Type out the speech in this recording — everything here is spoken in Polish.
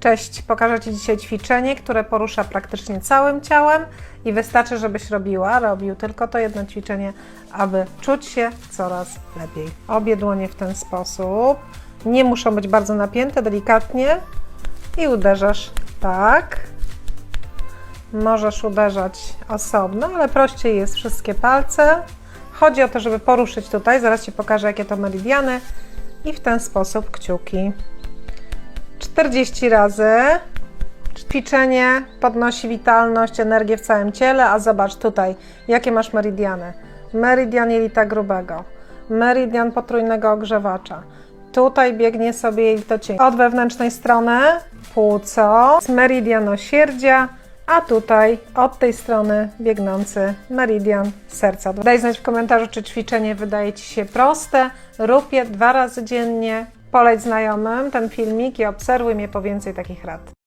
Cześć, pokażę Ci dzisiaj ćwiczenie, które porusza praktycznie całym ciałem i wystarczy, żebyś robiła, robił tylko to jedno ćwiczenie, aby czuć się coraz lepiej. Obie dłonie w ten sposób. Nie muszą być bardzo napięte, delikatnie i uderzasz tak. Możesz uderzać osobno, ale prościej jest wszystkie palce. Chodzi o to, żeby poruszyć tutaj, zaraz Ci pokażę jakie to meridiany i w ten sposób kciuki. 40 razy. Ćwiczenie podnosi witalność, energię w całym ciele, a zobacz tutaj, jakie masz meridiany. Meridian jelita grubego, meridian potrójnego ogrzewacza. Tutaj biegnie sobie jelito cienkie. Od wewnętrznej strony płuco, meridian osierdzia, a tutaj od tej strony biegnący meridian serca. Daj znać w komentarzu, czy ćwiczenie wydaje Ci się proste. Rób je dwa razy dziennie. Poleć znajomym ten filmik i obserwuj mnie po więcej takich rad.